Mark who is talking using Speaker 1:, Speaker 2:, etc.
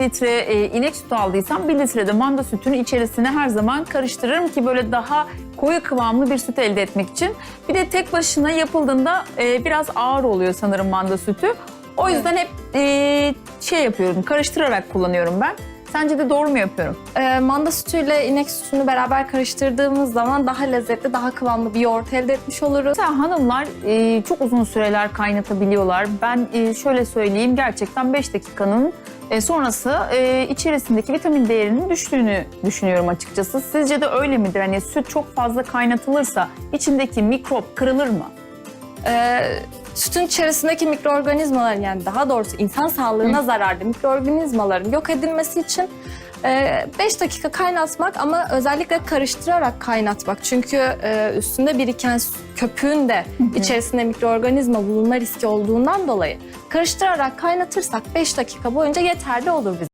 Speaker 1: litre e, inek sütü aldıysam 1 litre de manda sütünü içerisine her zaman karıştırırım ki böyle daha koyu kıvamlı bir süt elde etmek için. Bir de tek başına yapıldığında e, biraz ağır oluyor sanırım manda sütü. O yüzden hep e, şey yapıyorum, karıştırarak kullanıyorum ben. Sence de doğru mu yapıyorum?
Speaker 2: Ee, manda sütüyle inek sütünü beraber karıştırdığımız zaman daha lezzetli, daha kıvamlı bir yoğurt elde etmiş oluruz.
Speaker 1: Mesela hanımlar e, çok uzun süreler kaynatabiliyorlar. Ben e, şöyle söyleyeyim gerçekten 5 dakikanın e, sonrası e, içerisindeki vitamin değerinin düştüğünü düşünüyorum açıkçası. Sizce de öyle midir? Hani süt çok fazla kaynatılırsa içindeki mikrop kırılır mı?
Speaker 2: Ee, sütün içerisindeki mikroorganizmaların yani daha doğrusu insan sağlığına zararlı mikroorganizmaların yok edilmesi için 5 dakika kaynatmak ama özellikle karıştırarak kaynatmak. Çünkü e, üstünde biriken köpüğün de içerisinde mikroorganizma bulunma riski olduğundan dolayı karıştırarak kaynatırsak 5 dakika boyunca yeterli olur bize.